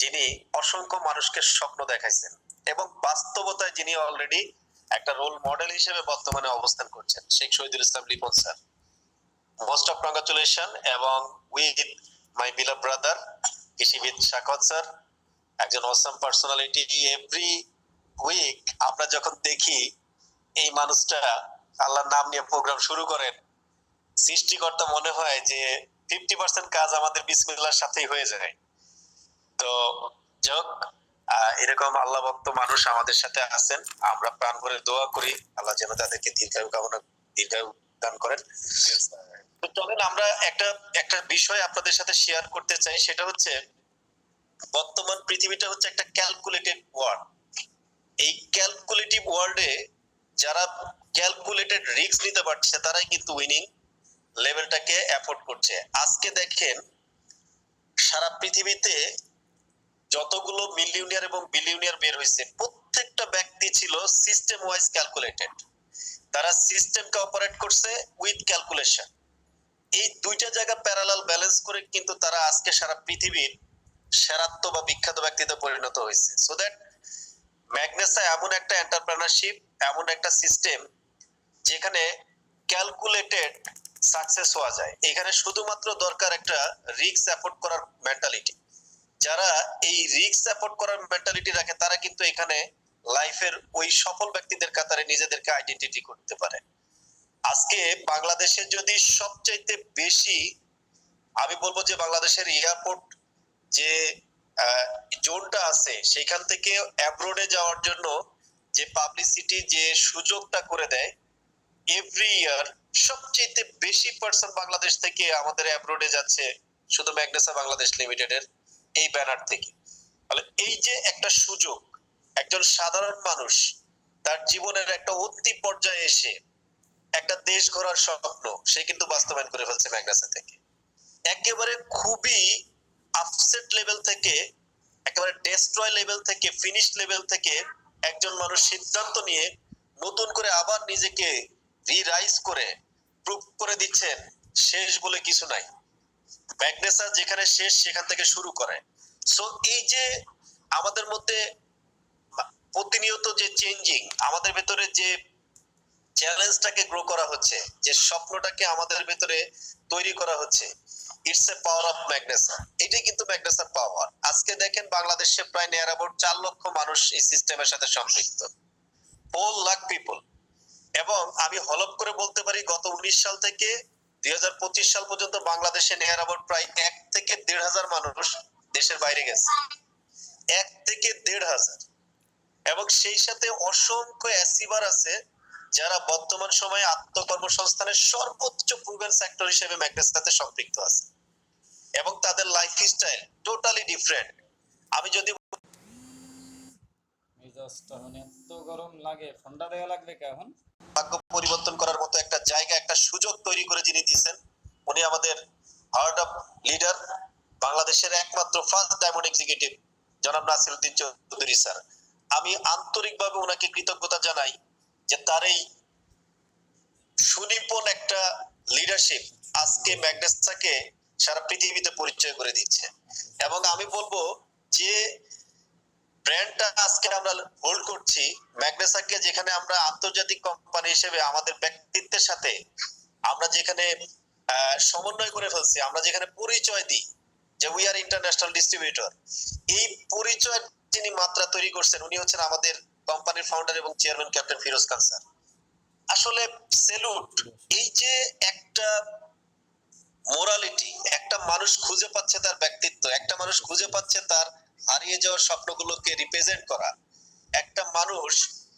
যিনি অসংখ্য মানুষকে স্বপ্ন দেখাইছেন এবং বাস্তবতায় যিনি অলরেডি একটা রোল মডেল হিসেবে বর্তমানে অবস্থান করছেন, Sheikh Shahidul Islam Lipon sir. Most of congratulation এবং উইথ মাই বিলা ব্রাদার কৃষিবিদ শাকত স্যার, একজন অসাম পার্সোনালিটি এভরি উইক আমরা যখন দেখি এই মানুষটা আল্লাহর নাম নিয়ে প্রোগ্রাম শুরু করেন, সৃষ্টিকর্তা মনে হয় যে ফিফটি পার্সেন্ট কাজ আমাদের বিসমিল্লার সাথেই হয়ে যায়। তো যাক এরকম আল্লাহ ভক্ত মানুষ আমাদের সাথে আছেন। আমরা প্রাণ ভরে দোয়া করি। আল্লাহ যেন তাদেরকে দীর্ঘায়ু কামনা, দীর্ঘায়ু দান করেন। চলেন, আমরা একটা একটা বিষয় আপনাদের সাথে শেয়ার করতে চাই। সেটা হচ্ছে, বর্তমান পৃথিবীটা হচ্ছে একটা ক্যালকুলেটেড ওয়ার্ল্ড এই ক্যালকুলেটিভ ওয়ার্ল্ডে যারা ক্যালকুলেটেড রিস্ক নিতে পারছে, তারাই কিন্তু উইনিং লেভেলটাকে অ্যাফোর্ড করছে। আজকে দেখেন, সারা পৃথিবীতে যতগুলো মিলিয়নিয়ার এবং বিলিয়নিয়ার বের হয়েছে, প্রত্যেকটা ব্যক্তি ছিল সিস্টেম ওয়াইজ ক্যালকুলেটেড তারা সিস্টেমকে অপারেট করছে উইথ ক্যালকুলেশন এই দুইটা জায়গা প্যারালাল ব্যালেন্স করে কিন্তু তারা আজকে সারা পৃথিবীর সেরাত্ম বা বিখ্যাত ব্যক্তিতে পরিণত হয়েছে। সো দ্যাট ম্যাগনেসা এমন একটা এন্টারপ্রেনারশিপ এমন একটা সিস্টেম যেখানে ক্যালকুলেটেড সাকসেস হওয়া যায়। এখানে শুধুমাত্র দরকার একটা রিস্ক অ্যাফোর্ড করার মেন্টালিটি যারা এই রিস্ক অ্যাফোর্ড করার মেন্টালিটি রাখে, তারা কিন্তু এখানে লাইফের ওই সফল ব্যক্তিদের কাতারে নিজেদেরকে আইডেন্টিটি করতে পারে। আজকে বাংলাদেশে যদি সবচাইতে বেশি, আমি বলব যে বাংলাদেশের এয়ারপোর্ট যে জোনটা আছে, সেখান থেকে অ্যাব্রোডে যাওয়ার জন্য যে পাবলিসিটি যে সুযোগটা করে দেয় এভরি ইয়ার সবচেয়ে বেশি পার্সন বাংলাদেশ থেকে আমাদের অ্যাব্রোডে যাচ্ছে শুধু ম্যাগনেসা বাংলাদেশ লিমিটেডের এই ব্যানার থেকে। তাহলে এই যে একটা সুযোগ, একজন সাধারণ মানুষ তার জীবনের একটা অন্তিম পর্যায়ে এসে একটা দেশ ঘোরার স্বপ্ন, সে কিন্তু বাস্তবায়ন করে ফেলছে ম্যাগনেসা থেকে। একেবারে খুবই আপসেট লেভেল থেকে, একেবারে ডেস্ট্রয় লেভেল থেকে ফিনিশ লেভেল থেকে একজন মানুষ সিদ্ধান্ত নিয়ে নতুন করে আবার নিজেকে রিরাইজ করে প্রুভ করে দিচ্ছেন, শেষ বলে কিছু নাই। ম্যাগনেসা যেখানে শেষ, সেখান থেকে শুরু করে। সো এই যে আমাদের মধ্যে প্রতিনিয়ত যে চেঞ্জিং আমাদের ভেতরে যে চ্যালেঞ্জটাকে গ্রো করা হচ্ছে, যে স্বপ্নটাকে আমাদের ভেতরে তৈরি করা হচ্ছে ইটস এ পাওয়ার অফ এটাই কিন্তু ম্যাগনেসার পাওয়ার আজকে দেখেন বাংলাদেশে প্রায় নিয়ার অ্যাবাউট চার লক্ষ মানুষ এই সিস্টেমের সাথে সম্পৃক্ত। ফোর লাখ পিপল এবং আমি হলপ করে বলতে পারি, গত উনিশ সাল থেকে দুই হাজার পঁচিশ সাল পর্যন্ত বাংলাদেশে নিয়ার অ্যাবাউট প্রায় এক থেকে দেড় হাজার মানুষ দেশের বাইরে গেছে। এক থেকে দেড় হাজার। এবং সেই সাথে অসংখ্য অ্যাসিভার আছে যারা বর্তমান সময়ে আত্মকর্মসংস্থানের সর্বোচ্চ প্রুভেন সেক্টর হিসেবে ম্যাগনেসাতে সম্পৃক্ত আছে। এবং তাদের লাইফ স্টাইল টোটালি ডিফারেন্ট আমি যদি মেজাজটা মানে এত গরম লাগে ঠান্ডা দেওয়া লাগবে এখন? ভাগ্য পরিবর্তন করার মতো একটা জায়গা একটা সুযোগ তৈরি করে যিনি দিয়েছেন উনি আমাদের হার্ট অফ লিডার বাংলাদেশের একমাত্র ফার্স্ট ডায়মন্ড এক্সিকিউটিভ জনাব নাসিরুদ্দিন চৌধুরী স্যার আমি আন্তরিকভাবে ওনাকে কৃতজ্ঞতা জানাই যে তার এই সুনিপুণ একটা লিডারশিপ আজকে ম্যাগনেসাকে সারা পৃথিবীতে পরিচয় করে দিচ্ছে। এবং আমি বলব যে ব্র্যান্ডটা আজকে আমরা হোল্ড করছি, ম্যাগনেসাকে যেখানে আমরা আন্তর্জাতিক কোম্পানি হিসেবে আমাদের ব্যক্তিত্বের সাথে আমরা যেখানে সমন্বয় করে ফেলছি, আমরা যেখানে পরিচয় দিই যে উই আর ইন্টারন্যাশনাল ডিস্ট্রিবিউটর এই পরিচয় যিনি মাত্রা তৈরি করছেন, উনি হচ্ছেন আমাদের কোম্পানির ফাউন্ডার এবং chairman captain Firoz Khan sir. আসলে সেলুট এই যে একটা মোরালিটি একটা মানুষ খুঁজে পাচ্ছে তার ব্যক্তিত্ব, একটা মানুষ খুঁজে পাচ্ছে তার হারিয়ে যাওয়ার স্বপ্নগুলোকে রিপ্রেজেন্ট করা। একটা মানুষ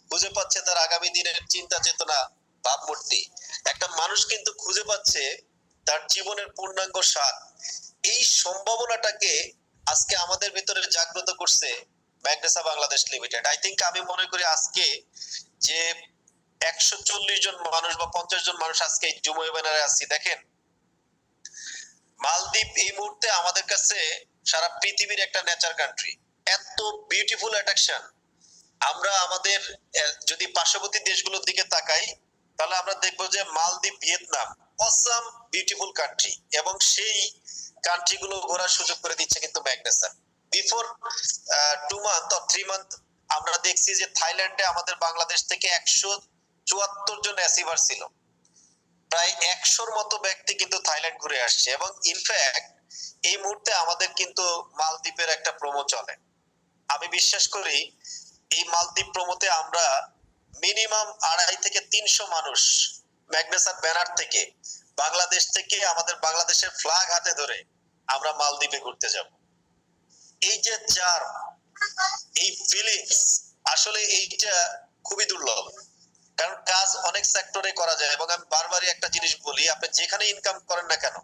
খুঁজে পাচ্ছে তার আগামী দিনের চিন্তা চেতনা ভাবমূর্তি। একটা মানুষ কিন্তু খুঁজে পাচ্ছে তার জীবনের পূর্ণাঙ্গ স্বাদ। এই সম্ভাবনাটাকে আজকে আমাদের ভিতরে জাগ্রত করছে Magnesa Bangladesh limited. I think আমি মনে করি আজকে যে একশো চল্লিশ জন মানুষ বা পঞ্চাশ জন মানুষ আজকে এই জুময় ব্যানারে আসছি দেখেন, মালদ্বীপ এই মুহূর্তে আমাদের কাছে সারা পৃথিবীর একটা নেচার কান্ট্রি এত বিউটিফুল অ্যাট্রাকশন আমরা আমাদের যদি পার্শ্ববর্তী দেশগুলোর দিকে তাকাই, তাহলে আমরা দেখব যে মালদ্বীপ ভিয়েতনাম। অসাম বিউটিফুল কান্ট্রি এবং সেই কান্ট্রি গুলো ঘোরার সুযোগ করে দিচ্ছে কিন্তু Magnesa before two month or three month আমরা দেখছি যে থাইল্যান্ডে আমাদের বাংলাদেশ থেকে একশো চুয়াত্তর জন অ্যাসিভার ছিল। প্রায় একশোর মতো ব্যক্তি কিন্তু থাইল্যান্ড ঘুরে আসছে এবং ইনফ্যাক্ট এই মুহূর্তে আমাদের কিন্তু মালদ্বীপের একটা প্রোমো চলে। আমি বিশ্বাস করি, এই মালদ্বীপ প্রোমোতে আমরা মিনিমাম আড়াই থেকে তিনশো মানুষ ম্যাগনেসার ব্যানার থেকে বাংলাদেশ থেকে আমাদের বাংলাদেশের ফ্ল্যাগ হাতে ধরে আমরা মালদ্বীপে ঘুরতে যাব। এই যে চার এই ফিলিংস আসলে এইটা খুবই দুর্লভ। কারণ কাজ অনেক সেক্টরে করা যায় এবং আমি বারবারই একটা জিনিস বলি, আপনি যেখানে ইনকাম করেন না কেন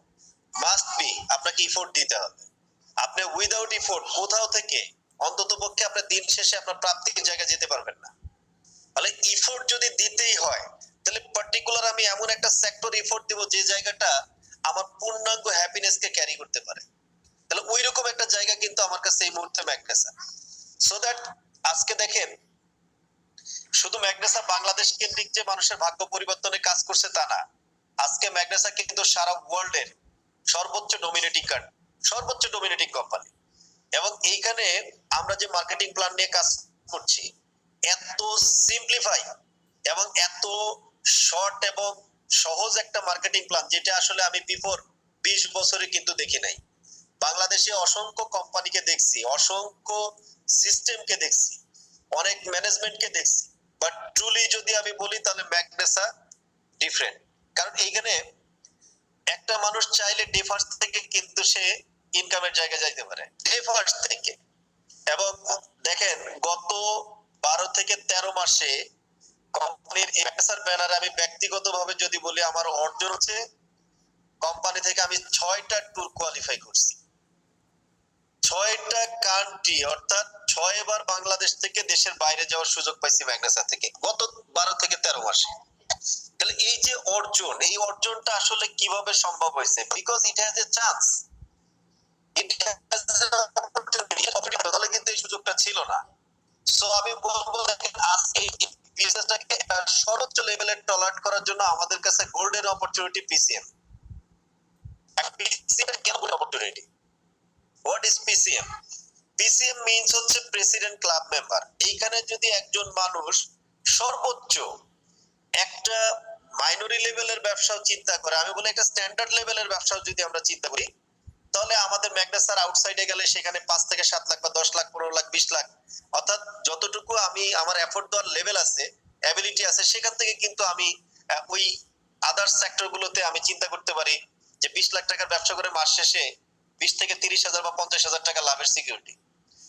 মাস্ট বি আপনাকে ইফোর্ট দিতে হবে। আপনি উইদাউট ইফোর্ট কোথাও থেকে অন্তত পক্ষে আপনার দিন শেষে আপনার প্রাপ্তির জায়গায় যেতে পারবেন না। তাহলে ইফোর্ট যদি দিতেই হয় তাহলে পার্টিকুলার আমি এমন একটা সেক্টর ইফোর্ট দিব যে জায়গাটা আমার পূর্ণাঙ্গ হ্যাপিনেস কে ক্যারি করতে পারে। তাহলে ওই রকম একটা জায়গা কিন্তু আমার কাছে এই মুহূর্তে ম্যাগনেসা। সো দ্যাট আজকে দেখেন, শুধু ম্যাগনেসা বাংলাদেশ কেন্দ্রিক যে মানুষের ভাগ্য পরিবর্তনে কাজ করছে তা না, আজকে ম্যাগনেসা কিন্তু সারা ওয়ার্ল্ডের সর্বোচ্চ ডোমিনেটিং কার্ড সর্বোচ্চ ডোমিনেটিং কোম্পানি এবং এইখানে আমরা যে মার্কেটিং প্ল্যান নিয়ে কাজ করছি, এত সিম্পলিফাই এবং এত শর্ট এবং সহজ একটা মার্কেটিং প্ল্যান যেটা আসলে আমি বিফোর বিশ বছরে কিন্তু দেখি নাই। বাংলাদেশে অসংখ্য কোম্পানিকে দেখছি, অসংখ্য সিস্টেমকে দেখছি, অনেক ম্যানেজমেন্টকে দেখছি। বাট ট্রুলি যদি আমি বলি, তাহলে ম্যাগনেসা ডিফারেন্ট কারণ এইখানে একটা মানুষ চাইলে ডিফার্স থেকে কিন্তু সে ইনকামের জায়গায় যাইতে পারে। ডিফার্স থেকে। এবং দেখেন, গত বারো থেকে তেরো মাসে কোম্পানির এমএসআর ব্যানারে আমি ব্যক্তিগতভাবে যদি বলি, আমার অর্জন হচ্ছে কোম্পানি থেকে আমি ছয়টা ট্যুর কোয়ালিফাই করছি। ছয়টা কান্ট্রি অর্থাৎ ছয় বার বাংলাদেশ থেকে দেশের বাইরে যাওয়ার সুযোগ পাইছি ম্যাগনেসা থেকে, গত বারো থেকে তেরো মাসে। তাহলে এই যে অর্জন, এই অর্জনটা আসলে কীভাবে সম্ভব হয়েছে? Because it has a chance তাহলে কিন্তু এই সুযোগটা ছিল না। সো আমি বলব আজকে বিজনেসটাকে সর্বোচ্চ লেভেলে করার জন্য আমাদের কাছে golden opportunity PCM opportunity what is PCM PCM means হচ্ছে প্রেসিডেন্ট ক্লাব মেম্বার এইখানে যদি একজন মানুষ সর্বোচ্চ একটা মাইনরি লেভেলের ব্যবসাও চিন্তা করে, আমি বলি একটা স্ট্যান্ডার্ড লেভেলের ব্যবসাও যদি আমরা চিন্তা করি, তাহলে আমাদের ম্যাগনেসার আউটসাইডে গেলে সেখানে পাঁচ থেকে সাত লাখ বা দশ লাখ, পনেরো লাখ, বিশ লাখ, অর্থাৎ যতটুকু আমি, আমার এফোর্ট দেওয়ার লেভেল আছে অ্যাবিলিটি আছে, সেখান থেকে কিন্তু আমি ওই আদার্স সেক্টর গুলোতে আমি চিন্তা করতে পারি যে বিশ লাখ টাকার ব্যবসা করে মাস শেষে বিশ থেকে তিরিশ হাজার বা পঞ্চাশ হাজার টাকা লাভের সিকিউরিটি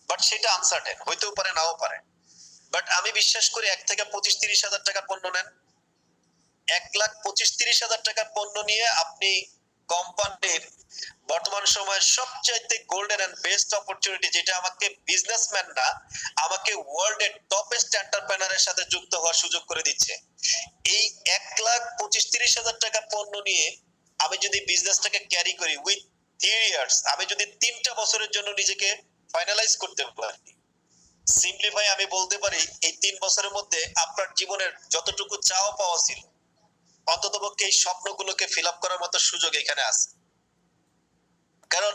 বাট সেটা আনসার্টেন হইতেও পারে, নাও পারে। বাট আমি বিশ্বাস করি এক থেকে পঁচিশ তিরিশ হাজার টাকার পণ্য নেন। এক লাখ পঁচিশ তিরিশ হাজার টাকার পণ্য নিয়ে আপনি কোম্পানির বর্তমান সময়ের সবচাইতে গোল্ডেন এন্ড বেস্ট অপরচুনিটি যেটা আমাকে বিজনেসম্যানরা আমাকে ওয়ার্ল্ড এর টপেস্ট এন্টারপ্রেনারের সাথে যুক্ত হওয়ার সুযোগ করে দিচ্ছে। এই এক লাখ পঁচিশ তিরিশ হাজার টাকা পণ্য নিয়ে আমি যদি বিজনেসটাকে ক্যারি করি উইথ থ্রি ইয়ার্স আমি যদি তিনটা বছরের জন্য নিজেকে ফাইনালাইজ করতে পারি। সিম্পলিফাই আমি বলতে পারি, এই তিন বছরের মধ্যে আপনার জীবনের যতটুকু চাওয়া পাওয়া ছিল অন্তত পক্ষে এই স্বপ্নগুলোকে ফিল আপ করার মতো সুযোগ এখানে আছে। কারণ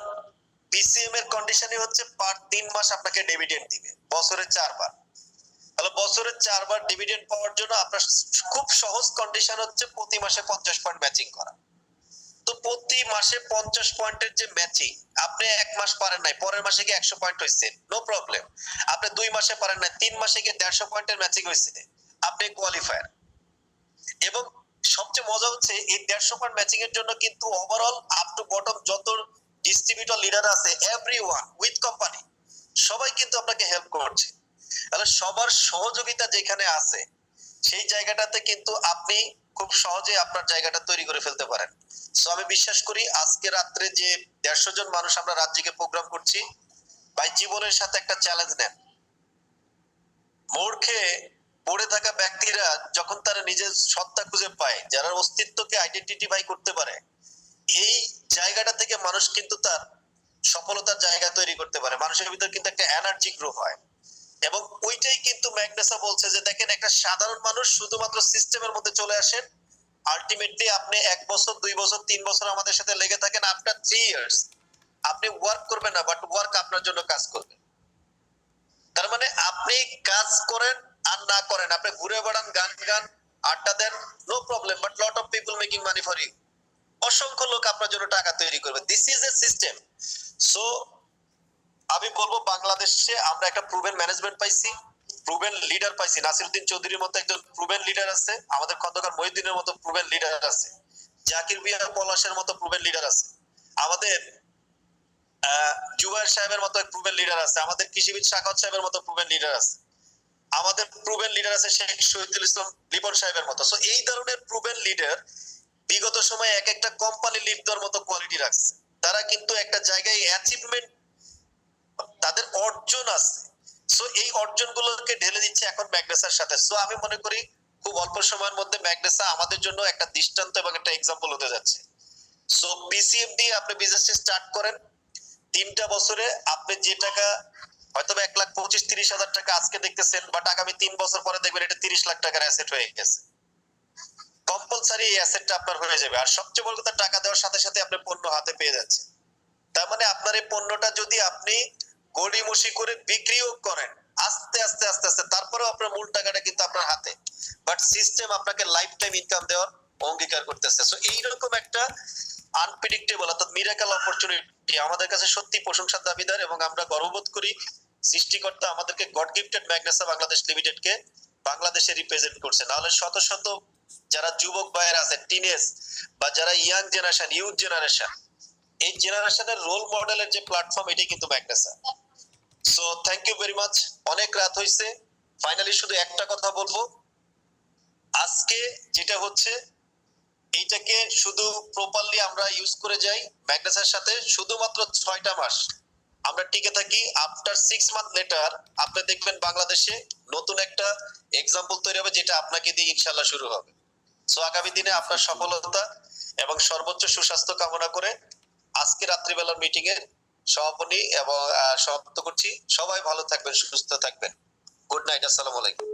পিসিএম এর কন্ডিশনই হচ্ছে পার তিন মাস আপনাকে ডিভিডেন্ড দিবে, বছরে চারবার। তাহলে বছরে চারবার ডিভিডেন্ড পাওয়ার জন্য আপনার খুব সহজ কন্ডিশন হচ্ছে প্রতি মাসে পঞ্চাশ পয়েন্ট ম্যাচিং করা। তো প্রতি মাসে পঞ্চাশ পয়েন্টের যে ম্যাচিং আপনি এক মাস পারেন নাই, পরের মাসে গিয়ে একশো পয়েন্ট হয়েছে নো প্রবলেম আপনি দুই মাসে পারেন নাই, তিন মাসে গিয়ে দেড়শো পয়েন্টের ম্যাচিং হয়েছে আপনি কোয়ালিফায়ার এবং সবচেয়ে মজা হচ্ছে এই দেড়শো পয়েন্ট ম্যাচিং এর জন্য কিন্তু ওভারঅল আপ টু বটম যত ডিস্ট্রিবিউটর লিডার আছে এভরি ওয়ান উইথ কোম্পানি সবাই কিন্তু আপনাকে হেল্প করছে। তাহলে সবার সহযোগিতা যেখানে আছে, সেই জায়গাটাতে কিন্তু আপনি খুব সহজে আপনার জায়গাটা তৈরি করে ফেলতে পারেন। সো আমি বিশ্বাস করি আজকে রাত্রে যে দেড়শো জন মানুষ আমরা রাজ্যকে প্রোগ্রাম করছি, ভাই জীবনের সাথে একটা চ্যালেঞ্জ নেন। মোড় খেয়ে পড়ে থাকা ব্যক্তিরা যখন তারা নিজের সত্তা খুঁজে পায়, যারা অস্তিত্বকে আইডেন্টিফাই করতে পারে, এই জায়গাটা থেকে মানুষ কিন্তু তার সফলতার জায়গা তৈরি করতে পারে। মানুষের ভিতর কিন্তু একটা এনার্জি গ্রো হয়। এবং ওইটাই কিন্তু ম্যাগনেসা বলছে যে, দেখেন, একটা সাধারণ মানুষ শুধুমাত্র সিস্টেমের মধ্যে চলে আসেন। আলটিমেটলি আপনি এক বছর, দুই বছর, তিন বছর আমাদের সাথে লেগে থাকেন। আফটার থ্রি ইয়ার্স আপনি ওয়ার্ক করবেন না বাট ওয়ার্ক আপনার জন্য কাজ করবে। তার মানে আপনি কাজ করেন আর না করেন। আপনি ঘুরে বেড়ান গান গান আড্ডা দেন no problem but lot of people making money for you অসংখ্য লোক আপনার জন্য টাকা তৈরি করবে। This is a system so আমি বলব বাংলাদেশে আমরা একটা প্রুভেন ম্যানেজমেন্ট পাইছি প্রুভেন লিডার পাইছি। নাসিরউদ্দিন চৌধুরীর মতো একজন প্রুভেন লিডার আছে আমাদের খন্দকার মহিউদ্দিনের মতো প্রুভেন লিডার আছে জাকির বিয়া পলাশের মতো প্রুভেন লিডার আছে আমাদের আহ, জুবাইর সাহেবের মতো প্রুভেন লিডার আছে আমাদের কৃষিবিদ শাখাত সাহেবের মতো প্রুভেন লিডার আছে। আমাদের প্রুভেন লিডার আছে শেখ শহীদুল ইসলাম লিপন সাহেবের মতো। সো এই ধরনের প্রুভেন লিডার বিগত সময়ে এক একটা কোম্পানি লিড দেওয়ার মতো কোয়ালিটি রাখছে। তারা কিন্তু একটা জায়গায় অ্যাচিভমেন্ট তাদের অর্জন আছে। সো এই অর্জনগুলোকে ঢেলে দিচ্ছে এখন ম্যাগনেসার সাথে। সো আমি মনে করি খুব অল্প সময়ের মধ্যে ম্যাগনেসা আমাদের জন্য একটা দৃষ্টান্ত এবং একটা এক্সাম্পল হতে যাচ্ছে। সো পিসিএম দিয়ে আপনি বিজনেসটি স্টার্ট করেন, তিনটা বছরে আপনি যে টাকা হয়তো এক লাখ পঁচিশ, তিরিশ হাজার টাকা আজকে দেখতেছেন বাট আগামী তিন বছর পরে দেখবেন এটা তিরিশ লাখ টাকার অ্যাসেট হয়ে গেছে। কম্পালসারি এই অ্যাসেটটা আপনার হয়ে যাবে। আর সবচেয়ে বড় কথা, টাকা দেওয়ার সাথে সাথে আপনি পণ্য হাতে পেয়ে যাচ্ছেন। তার মানে আপনার এই পণ্যটা যদি আপনি গড়িমসি করে বিক্রিও করেন, আস্তে আস্তে আস্তে আস্তে, তারপরেও আপনার মূল টাকাটা কিন্তু আপনার হাতে। বাট সিস্টেম আপনাকে লাইফ টাইম ইনকাম দেওয়ার অঙ্গীকার করতেছে। সো এইরকম একটা আনপ্রেডিক্টেবল অর্থাৎ মিরাকেল অপরচুনিটি আমাদের কাছে সত্যি প্রশংসার দাবিদার এবং আমরা গর্ববোধ করি সৃষ্টিকর্তা আমাদেরকে God gifted Magnesa Bangladesh limited কে বাংলাদেশে রিপ্রেজেন্ট করছে। নাহলে শত শত যারা যুবক ভাইয়ের আছে টিনেজ বা যারা ইয়াং জেনারেশন ইউথ জেনারেশন এই জেনারেশনের রোল মডেলের যে প্ল্যাটফর্ম এটাই কিন্তু Magnesa. So thank you very much অনেক রাত হয়েছে ফাইনালি শুধু একটা কথা বলব। আজকে যেটা হচ্ছে, এইটাকে শুধু প্রপারলি আমরা ইউজ করে যাই ম্যাগনেসের সাথে, শুধুমাত্র ছয়টা মাস। আমরা টিকে থাকি আফটার সিক্স মান্থ লেটার আপনি দেখবেন বাংলাদেশে নতুন একটা এক্সাম্পল তৈরি হবে যেটা আপনাকে দিয়ে ইনশাল্লাহ শুরু হবে। সো আগামী দিনে আপনার সফলতা এবং সর্বোচ্চ সুস্বাস্থ্য কামনা করে আজকে রাত্রিবেলার মিটিং এর সমাপনী এবং সমাপ্ত করছি। সবাই ভালো থাকবেন, সুস্থ থাকবেন। গুড নাইট আসসালামু আলাইকুম।